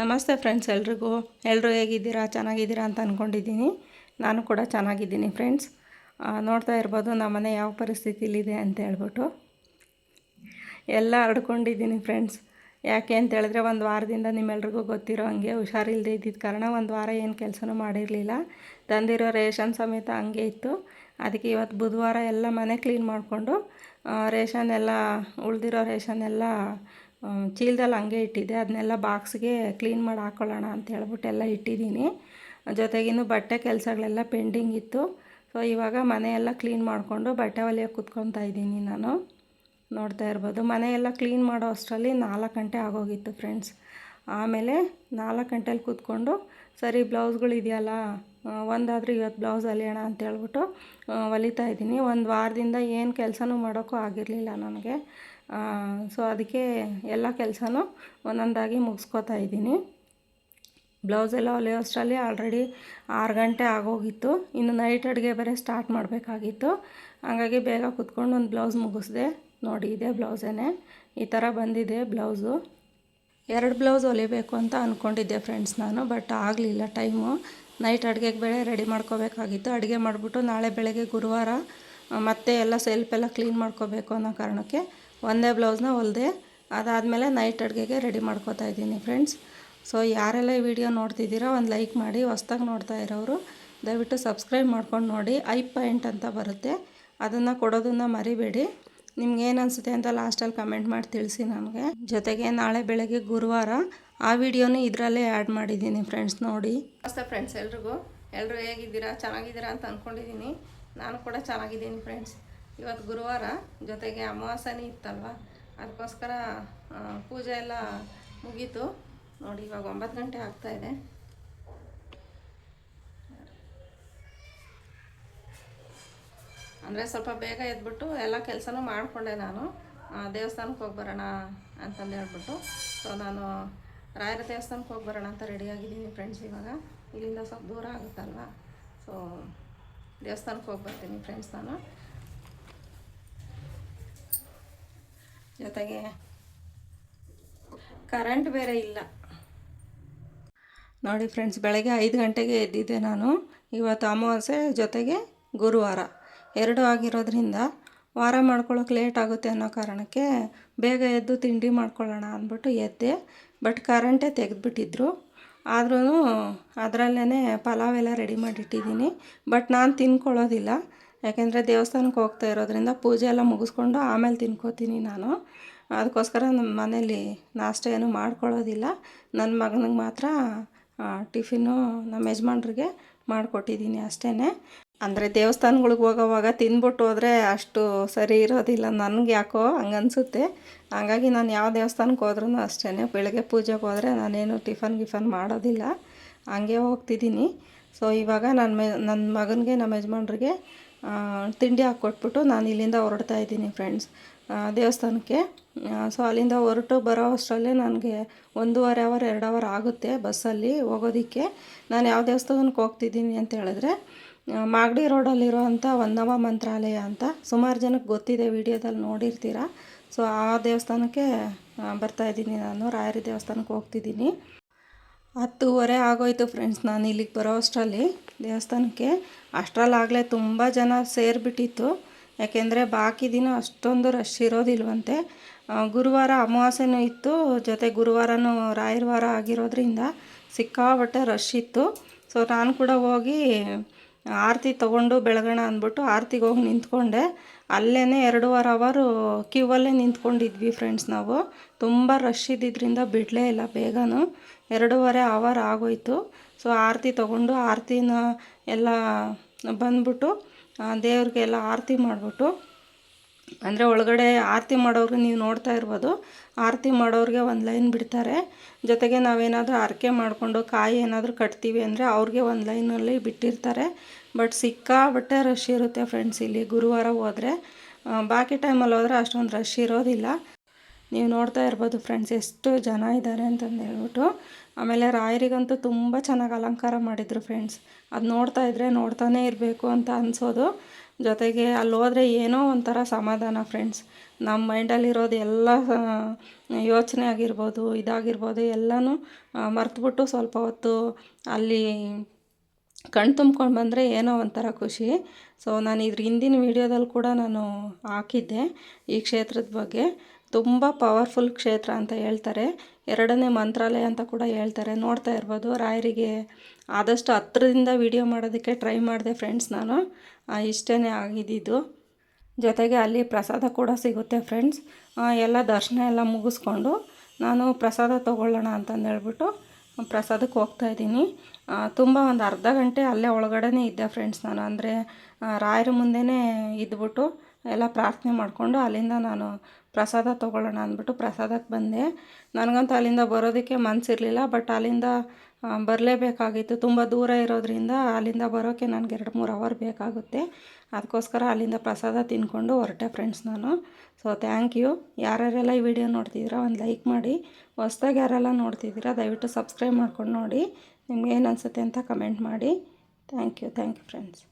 ನಮಸ್ತೆ ಫ್ರೆಂಡ್ಸ್ ಎಲ್ರಿಗೂ. ಎಲ್ಲರೂ ಹೇಗಿದ್ದೀರಾ? ಚೆನ್ನಾಗಿದ್ದೀರಾ ಅಂತ ಅಂದ್ಕೊಂಡಿದ್ದೀನಿ ನಾನು ಕೂಡ ಚೆನ್ನಾಗಿದ್ದೀನಿ ಫ್ರೆಂಡ್ಸ್ ನೋಡ್ತಾ ಇರ್ಬೋದು ನಮ್ಮನೆ ಯಾವ ಪರಿಸ್ಥಿತಿಲಿದೆ ಅಂತ ಹೇಳ್ಬಿಟ್ಟು. ಎಲ್ಲ ಹರಡ್ಕೊಂಡಿದ್ದೀನಿ ಫ್ರೆಂಡ್ಸ್ ಯಾಕೆ ಅಂತ ಹೇಳಿದ್ರೆ ಒಂದು ವಾರದಿಂದ ನಿಮ್ಮೆಲ್ರಿಗೂ ಗೊತ್ತಿರೋ ಹಂಗೆ ಹುಷಾರಿಲ್ಲದೆ ಇದ್ದಿದ್ದ ಕಾರಣ ಒಂದು ವಾರ ಏನು ಕೆಲಸನೂ ಮಾಡಿರಲಿಲ್ಲ. ತಂದಿರೋ ರೇಷನ್ ಸಮೇತ ಹಂಗೆ ಇತ್ತು. ಅದಕ್ಕೆ ಇವತ್ತು ಬುಧವಾರ ಎಲ್ಲ ಮನೆ ಕ್ಲೀನ್ ಮಾಡಿಕೊಂಡು ರೇಷನ್ ಎಲ್ಲ ಉಳಿದಿರೋ ರೇಷನ್ ಎಲ್ಲ ಚೀಲದಲ್ಲಿ ಹಂಗೆ ಇಟ್ಟಿದ್ದೆ. ಅದನ್ನೆಲ್ಲ ಬಾಕ್ಸ್ಗೆ ಕ್ಲೀನ್ ಮಾಡಿ ಹಾಕ್ಕೊಳ್ಳೋಣ ಅಂತ ಹೇಳ್ಬಿಟ್ಟು ಎಲ್ಲ ಇಟ್ಟಿದ್ದೀನಿ. ಜೊತೆಗಿನ್ನು ಬಟ್ಟೆ ಕೆಲಸಗಳೆಲ್ಲ ಪೆಂಡಿಂಗ್ ಇತ್ತು. ಸೊ ಇವಾಗ ಮನೆಯೆಲ್ಲ ಕ್ಲೀನ್ ಮಾಡಿಕೊಂಡು ಬಟ್ಟೆ ಹೊಲಿಯೋಕೆ ಕೂತ್ಕೊತಾ ಇದ್ದೀನಿ ನಾನು. ನೋಡ್ತಾ ಇರ್ಬೋದು. ಮನೆಯೆಲ್ಲ ಕ್ಲೀನ್ ಮಾಡೋ ಅಷ್ಟರಲ್ಲಿ ನಾಲ್ಕು ಗಂಟೆ ಆಗೋಗಿತ್ತು ಫ್ರೆಂಡ್ಸ್ ಆಮೇಲೆ ನಾಲ್ಕು ಗಂಟೆಲಿ ಕೂತ್ಕೊಂಡು, ಸರಿ, ಬ್ಲೌಸ್ಗಳು ಇದೆಯಲ್ಲ ಒಂದಾದರೂ ಇವತ್ತು ಬ್ಲೌಸ್ ಹೊಲಿಯೋಣ ಅಂತ ಹೇಳ್ಬಿಟ್ಟು ಹೊಲಿತಾ ಇದ್ದೀನಿ. ಒಂದು ವಾರದಿಂದ ಏನು ಕೆಲಸನೂ ಮಾಡೋಕ್ಕೂ ಆಗಿರಲಿಲ್ಲ ನನಗೆ. ಸೊ ಅದಕ್ಕೆ ಎಲ್ಲ ಕೆಲಸನೂ ಒಂದೊಂದಾಗಿ ಮುಗಿಸ್ಕೋತಾ ಇದ್ದೀನಿ. ಬ್ಲೌಸ್ ಎಲ್ಲ ಹೊಲಿಯೋ ಅಷ್ಟರಲ್ಲಿ ಆಲ್ರೆಡಿ ಆರು ಗಂಟೆ ಆಗೋಗಿತ್ತು. ಇನ್ನು ನೈಟ್ ಅಡುಗೆ ಬೇರೆ ಸ್ಟಾರ್ಟ್ ಮಾಡಬೇಕಾಗಿತ್ತು. ಹಾಗಾಗಿ ಬೇಗ ಕುತ್ಕೊಂಡು ಒಂದು ಬ್ಲೌಸ್ ಮುಗಿಸ್ದೆ. ನೋಡಿ, ಇದೆ ಬ್ಲೌಸೇನೆ. ಈ ಥರ ಬಂದಿದೆ ಬ್ಲೌಸು. ಎರಡು ಬ್ಲೌಸ್ ಹೊಲಿಬೇಕು ಅಂತ ಅಂದ್ಕೊಂಡಿದ್ದೆ ಫ್ರೆಂಡ್ಸ್ ನಾನು ಬಟ್ ಆಗಲಿಲ್ಲ ಟೈಮು ನೈಟ್ ಅಡುಗೆಗೆ ಬೇಳೆ ರೆಡಿ ಮಾಡ್ಕೋಬೇಕಾಗಿತ್ತು. ಅಡುಗೆ ಮಾಡಿಬಿಟ್ಟು ನಾಳೆ ಬೆಳಗ್ಗೆ ಗುರುವಾರ, ಮತ್ತೆ ಎಲ್ಲ ಸೆಲ್ಫೆಲ್ಲ ಕ್ಲೀನ್ ಮಾಡ್ಕೋಬೇಕು ಅನ್ನೋ ಕಾರಣಕ್ಕೆ ಒಂದೇ ಬ್ಲೌಸ್ನ ಹೊಲಿದೆ, ಅದಾದಮೇಲೆ ನೈಟ್ ಅಡುಗೆಗೆ ರೆಡಿ ಮಾಡ್ಕೋತಾ ಇದ್ದೀನಿ ಫ್ರೆಂಡ್ಸ್ ಸೊ ಯಾರೆಲ್ಲ ಈ ವಿಡಿಯೋ ನೋಡ್ತಿದ್ದೀರೋ ಒಂದು ಲೈಕ್ ಮಾಡಿ, ಹೊಸ್ದಾಗಿ ನೋಡ್ತಾ ಇರೋರು ದಯವಿಟ್ಟು ಸಬ್ಸ್ಕ್ರೈಬ್ ಮಾಡ್ಕೊಂಡು ನೋಡಿ. ಐ ಪಾಯಿಂಟ್ ಅಂತ ಬರುತ್ತೆ. ಅದನ್ನು ಕೊಡೋದನ್ನು ಮರಿಬೇಡಿ. ನಿಮ್ಗೇನು ಅನಿಸುತ್ತೆ ಅಂತ ಲಾಸ್ಟಲ್ಲಿ ಕಮೆಂಟ್ ಮಾಡಿ ತಿಳಿಸಿ ನನಗೆ ಜೊತೆಗೆ ನಾಳೆ ಬೆಳಗ್ಗೆ ಗುರುವಾರ ಆ ವಿಡಿಯೋನು ಇದರಲ್ಲೇ ಆ್ಯಡ್ ಮಾಡಿದ್ದೀನಿ ಫ್ರೆಂಡ್ಸ್ ನೋಡಿ. ನಮಸ್ತೆ ಫ್ರೆಂಡ್ಸ್ ಎಲ್ರಿಗೂ. ಎಲ್ಲರೂ ಹೇಗಿದ್ದೀರಾ? ಚೆನ್ನಾಗಿದ್ದೀರಾ ಅಂತ ಅಂದ್ಕೊಂಡಿದ್ದೀನಿ ನಾನು ಕೂಡ ಚೆನ್ನಾಗಿದ್ದೀನಿ ಫ್ರೆಂಡ್ಸ್ ಇವತ್ತು ಗುರುವಾರ ಜೊತೆಗೆ ಅಮಾವಾಸ್ಯೆ ಇತ್ತಲ್ವ? ಅದಕ್ಕೋಸ್ಕರ ಪೂಜೆ ಎಲ್ಲ ಮುಗೀತು. ನೋಡಿ, ಇವಾಗ ಒಂಬತ್ತು ಗಂಟೆ ಆಗ್ತಾಯಿದೆ ಅಂದರೆ ಸ್ವಲ್ಪ ಬೇಗ ಎದ್ಬಿಟ್ಟು ಎಲ್ಲ ಕೆಲಸನೂ ಮಾಡಿಕೊಂಡೆ ನಾನು. ದೇವಸ್ಥಾನಕ್ಕೆ ಹೋಗಿ ಬರೋಣ ಅಂತಂದು ಹೇಳ್ಬಿಟ್ಟು. ಸೊ ನಾನು ರಾಯರ ದೇವಸ್ಥಾನಕ್ಕೆ ಹೋಗಿ ಬರೋಣ ಅಂತ ರೆಡಿಯಾಗಿದ್ದೀನಿ ಫ್ರೆಂಡ್ಸ್ ಇವಾಗ. ಇಲ್ಲಿಂದ ಸ್ವಲ್ಪ ದೂರ ಆಗುತ್ತಲ್ವ? ಸೊ ದೇವಸ್ಥಾನಕ್ಕೆ ಹೋಗಿ ಬರ್ತೀನಿ ಫ್ರೆಂಡ್ಸ್ ನಾನು. ಜೊತೆಗೆ ಕರೆಂಟ್ ಬೇರೆ ಇಲ್ಲ. ನೋಡಿ ಫ್ರೆಂಡ್ಸ್ ಬೆಳಗ್ಗೆ ಐದು ಗಂಟೆಗೆ ಎದ್ದಿದ್ದೆ ನಾನು. ಇವತ್ತು ಅಮಾವಾಸ್ಯೆ ಜೊತೆಗೆ ಗುರುವಾರ. ಎರಡು ಆಗಿರೋದ್ರಿಂದ ವಾರ ಮಾಡ್ಕೊಳ್ಳೋಕೆ ಲೇಟ್ ಆಗುತ್ತೆ ಅನ್ನೋ ಕಾರಣಕ್ಕೆ ಬೇಗ ಎದ್ದು ತಿಂಡಿ ಮಾಡ್ಕೊಳ್ಳೋಣ ಅಂದ್ಬಿಟ್ಟು ಎದ್ದೆ. ಬಟ್ ಕರೆಂಟೇ ತೆಗೆದುಬಿಟ್ಟಿದ್ರು. ಆದ್ರೂ ಅದರಲ್ಲೇ ಪಲಾವ್ ಎಲ್ಲ ರೆಡಿ ಮಾಡಿಟ್ಟಿದ್ದೀನಿ. ಬಟ್ ನಾನು ತಿನ್ಕೊಳ್ಳೋದಿಲ್ಲ. ಯಾಕೆಂದರೆ ದೇವಸ್ಥಾನಕ್ಕೆ ಹೋಗ್ತಾ ಇರೋದ್ರಿಂದ ಪೂಜೆ ಎಲ್ಲ ಮುಗಿಸ್ಕೊಂಡು ಆಮೇಲೆ ತಿನ್ಕೋತೀನಿ ನಾನು. ಅದಕ್ಕೋಸ್ಕರ ನಮ್ಮ ಮನೇಲಿ ನಾಷ್ಟ ಏನು ಮಾಡ್ಕೊಳ್ಳೋದಿಲ್ಲ. ನನ್ನ ಮಗನಿಗೆ ಮಾತ್ರ ಟಿಫಿನ್ನು ನಮ್ಮ ಯಜಮಾನ್ರಿಗೆ ಮಾಡಿಕೊಟ್ಟಿದ್ದೀನಿ ಅಷ್ಟೇ ಅಂದರೆ ದೇವಸ್ಥಾನಗಳಿಗೆ ಹೋಗೋವಾಗ ತಿಂದ್ಬಿಟ್ಟು ಹೋದರೆ ಅಷ್ಟು ಸರಿ ಇರೋದಿಲ್ಲ ನನಗೆ ಯಾಕೋ ಹಂಗನ್ಸುತ್ತೆ. ಹಾಗಾಗಿ ನಾನು ಯಾವ ದೇವಸ್ಥಾನಕ್ಕೆ ಹೋದ್ರೂ ಅಷ್ಟೇ ಬೆಳಗ್ಗೆ ಪೂಜೆಗೆ ಹೋದರೆ ನಾನೇನು ಟಿಫನ್ ಗಿಫನ್ ಮಾಡೋದಿಲ್ಲ. ಹಂಗೆ ಹೋಗ್ತಿದ್ದೀನಿ. ಸೊ ಇವಾಗ ನನ್ನ ಮೆ ನನ್ನ ಮಗನಿಗೆ, ನಮ್ಮ ಯಜಮಾನ್ರಿಗೆ ತಿಂಡಿ ಹಾಕ್ಕೊಟ್ಬಿಟ್ಟು ನಾನು ಇಲ್ಲಿಂದ ಹೊರಡ್ತಾ ಇದ್ದೀನಿ ಫ್ರೆಂಡ್ಸ್ ದೇವಸ್ಥಾನಕ್ಕೆ. ಸೊ ಅಲ್ಲಿಂದ ಹೊರಟು ಬರೋ ಅಷ್ಟರಲ್ಲೇ ನನಗೆ ಒಂದೂವರೆ ಅವರ್ ಎರಡು ಅವರ್ ಆಗುತ್ತೆ ಬಸ್ಸಲ್ಲಿ ಹೋಗೋದಕ್ಕೆ. ನಾನು ಯಾವ ದೇವಸ್ಥಾನಕ್ಕೆ ಹೋಗ್ತಿದ್ದೀನಿ ಅಂತ ಹೇಳಿದ್ರೆ ಮಾಗಡಿ ರೋಡಲ್ಲಿರುವಂಥ ಒಂದವ ಮಂತ್ರಾಲಯ ಅಂತ. ಸುಮಾರು ಜನಕ್ಕೆ ಗೊತ್ತಿದೆ ವಿಡಿಯೋದಲ್ಲಿ ನೋಡಿರ್ತೀರ. ಸೊ ಆ ದೇವಸ್ಥಾನಕ್ಕೆ ಬರ್ತಾಯಿದ್ದೀನಿ ನಾನು. ರಾಯರಿ ದೇವಸ್ಥಾನಕ್ಕೆ ಹೋಗ್ತಿದ್ದೀನಿ. ಹತ್ತುವರೆ ಆಗೋಯ್ತು ಫ್ರೆಂಡ್ಸ್ ನಾನು ಇಲ್ಲಿಗೆ ಬರೋ ಅಷ್ಟರಲ್ಲಿ, ದೇವಸ್ಥಾನಕ್ಕೆ. ಅಷ್ಟರಲ್ಲಾಗಲೇ ತುಂಬ ಜನ ಸೇರಿಬಿಟ್ಟಿತ್ತು. ಯಾಕೆಂದರೆ ಬಾಕಿ ದಿನ ಅಷ್ಟೊಂದು ರಶ್ ಇರೋದಿಲ್ವಂತೆ. ಗುರುವಾರ ಅಮಾವಾಸ್ಯೆನೂ ಇತ್ತು. ಜೊತೆ ಗುರುವಾರನೂ ರಾಯರ ವಾರ ಆಗಿರೋದ್ರಿಂದ ಸಿಕ್ಕಾಬಟ್ಟೆ ರಶ್ ಇತ್ತು. ಸೊ ನಾನು ಕೂಡ ಹೋಗಿ ಆರತಿ ತೊಗೊಂಡು ಬೆಳಗೋಣ ಅಂದ್ಬಿಟ್ಟು ಆರತಿಗೆ ಹೋಗಿ ನಿಂತ್ಕೊಂಡೆ. ಅಲ್ಲೇ ಎರಡೂವರೆ ಅವರು ಕ್ಯೂವಲ್ಲೇ ನಿಂತ್ಕೊಂಡಿದ್ವಿ ಫ್ರೆಂಡ್ಸ್ ನಾವು. ತುಂಬ ರಶ್ ಇದ್ದಿದ್ದರಿಂದ ಬಿಡಲೇ ಇಲ್ಲ ಬೇಗನೂ. ಎರಡೂವರೆ ಅವರ್ ಆಗೋಯ್ತು. ಸೊ ಆರತಿ ತೊಗೊಂಡು ಆರತಿನ ಎಲ್ಲ ಬಂದ್ಬಿಟ್ಟು ದೇವ್ರಿಗೆಲ್ಲ ಆರತಿ ಮಾಡಿಬಿಟ್ಟು ಅಂದರೆ ಒಳಗಡೆ ಆರತಿ ಮಾಡೋರು ನೀವು ನೋಡ್ತಾ ಇರ್ಬೋದು. ಆರತಿ ಮಾಡೋರಿಗೆ ಒಂದು ಲೈನ್ ಬಿಡ್ತಾರೆ. ಜೊತೆಗೆ ನಾವೇನಾದರೂ ಹರಕೆ ಮಾಡಿಕೊಂಡು ಕಾಯಿ ಏನಾದರೂ ಕಟ್ತೀವಿ ಅಂದರೆ ಅವ್ರಿಗೆ ಒಂದು ಲೈನಲ್ಲಿ ಬಿಟ್ಟಿರ್ತಾರೆ. ಬಟ್ ಸಿಕ್ಕಾಬಟ್ಟೆ ರಶ್ ಇರುತ್ತೆ ಫ್ರೆಂಡ್ಸ್ ಇಲ್ಲಿ ಗುರುವಾರ ಹೋದರೆ. ಬಾಕಿ ಟೈಮಲ್ಲಿ ಹೋದರೆ ಅಷ್ಟೊಂದು ರಶ್ ಇರೋದಿಲ್ಲ. ನೀವು ನೋಡ್ತಾ ಇರ್ಬೋದು ಫ್ರೆಂಡ್ಸ್ ಎಷ್ಟು ಜನ ಇದ್ದಾರೆ ಅಂತಂದು ಹೇಳ್ಬಿಟ್ಟು. ಆಮೇಲೆ ರಾಯರಿಗಂತೂ ತುಂಬ ಚೆನ್ನಾಗಿ ಅಲಂಕಾರ ಮಾಡಿದರು ಫ್ರೆಂಡ್ಸ್ ಅದು ನೋಡ್ತಾ ಇದ್ದರೆ ನೋಡ್ತಾನೇ ಇರಬೇಕು ಅಂತ ಅನಿಸೋದು. ಜೊತೆಗೆ ಅಲ್ಲಿ ಹೋದರೆ ಏನೋ ಒಂಥರ ಸಮಾಧಾನ ಫ್ರೆಂಡ್ಸ್ ನಮ್ಮ ಮೈಂಡಲ್ಲಿರೋದು ಎಲ್ಲ ಯೋಚನೆ ಆಗಿರ್ಬೋದು, ಇದಾಗಿರ್ಬೋದು ಎಲ್ಲನೂ ಮರೆತುಬಿಟ್ಟು ಸ್ವಲ್ಪ ಹೊತ್ತು ಅಲ್ಲಿ ಕಣ್ ತುಂಬ್ಕೊಂಡು ಬಂದರೆ ಏನೋ ಒಂಥರ ಖುಷಿ. ಸೊ ನಾನು ಇದ್ರ ಹಿಂದಿನ ವೀಡಿಯೋದಲ್ಲಿ ಕೂಡ ನಾನು ಹಾಕಿದ್ದೆ ಈ ಕ್ಷೇತ್ರದ ಬಗ್ಗೆ. ತುಂಬ ಪವರ್ಫುಲ್ ಕ್ಷೇತ್ರ ಅಂತ ಹೇಳ್ತಾರೆ. ಎರಡನೇ ಮಂತ್ರಾಲಯ ಅಂತ ಕೂಡ ಹೇಳ್ತಾರೆ. ನೋಡ್ತಾ ಇರ್ಬೋದು. ರಾಯರಿಗೆ ಆದಷ್ಟು ಹತ್ರದಿಂದ ವೀಡಿಯೋ ಮಾಡೋದಕ್ಕೆ ಟ್ರೈ ಮಾಡಿದೆ ಫ್ರೆಂಡ್ಸ್ ನಾನು. ಇಷ್ಟೇ ಆಗಿದ್ದಿದ್ದು ಜೊತೆಗೆ ಅಲ್ಲಿ ಪ್ರಸಾದ ಕೂಡ ಸಿಗುತ್ತೆ ಫ್ರೆಂಡ್ಸ್ ಎಲ್ಲ ದರ್ಶನ ಎಲ್ಲ ಮುಗಿಸ್ಕೊಂಡು ನಾನು ಪ್ರಸಾದ ತೊಗೊಳ್ಳೋಣ ಅಂತಂದು ಹೇಳ್ಬಿಟ್ಟು ಪ್ರಸಾದಕ್ಕೆ ಹೋಗ್ತಾ ಇದ್ದೀನಿ. ತುಂಬ ಒಂದು ಅರ್ಧ ಗಂಟೆ ಅಲ್ಲೇ ಒಳಗಡೆನೇ ಇದ್ದೆ ಫ್ರೆಂಡ್ಸ್ ನಾನು. ಅಂದರೆ ರಾಯರ ಮುಂದೆಯೇ ಇದ್ಬಿಟ್ಟು ಎಲ್ಲ ಪ್ರಾರ್ಥನೆ ಮಾಡಿಕೊಂಡು ಅಲ್ಲಿಂದ ನಾನು ಪ್ರಸಾದ ತೊಗೊಳ್ಳೋಣ ಅಂದ್ಬಿಟ್ಟು ಪ್ರಸಾದಕ್ಕೆ ಬಂದೆ. ನನಗಂತೂ ಅಲ್ಲಿಂದ ಬರೋದಕ್ಕೆ ಮನಸ್ಸಿರಲಿಲ್ಲ ಬಟ್ ಅಲ್ಲಿಂದ ಬರಲೇಬೇಕಾಗಿತ್ತು. ತುಂಬ ದೂರ ಇರೋದ್ರಿಂದ ಅಲ್ಲಿಂದ ಬರೋಕ್ಕೆ ನನಗೆ ಎರಡು ಮೂರು ಅವರ್ ಬೇಕಾಗುತ್ತೆ. ಅದಕ್ಕೋಸ್ಕರ ಅಲ್ಲಿಂದ ಪ್ರಸಾದ ತಿನ್ಕೊಂಡು ಹೊರಟೆ ಫ್ರೆಂಡ್ಸ್ ನಾನು. ಸೊ ಥ್ಯಾಂಕ್ ಯು ಯಾರ್ಯಾರೆಲ್ಲ ಈ ವಿಡಿಯೋ ನೋಡ್ತಿದ್ದೀರಾ ಒಂದು ಲೈಕ್ ಮಾಡಿ. ಹೊಸ್ದಾಗಿ ಯಾರೆಲ್ಲ ನೋಡ್ತಿದ್ದೀರಾ, ದಯವಿಟ್ಟು ಸಬ್ಸ್ಕ್ರೈಬ್ ಮಾಡ್ಕೊಂಡು ನೋಡಿ. ನಿಮ್ಗೆ ಏನು ಅನಿಸುತ್ತೆ ಅಂತ ಕಮೆಂಟ್ ಮಾಡಿ. Thank you thank you friends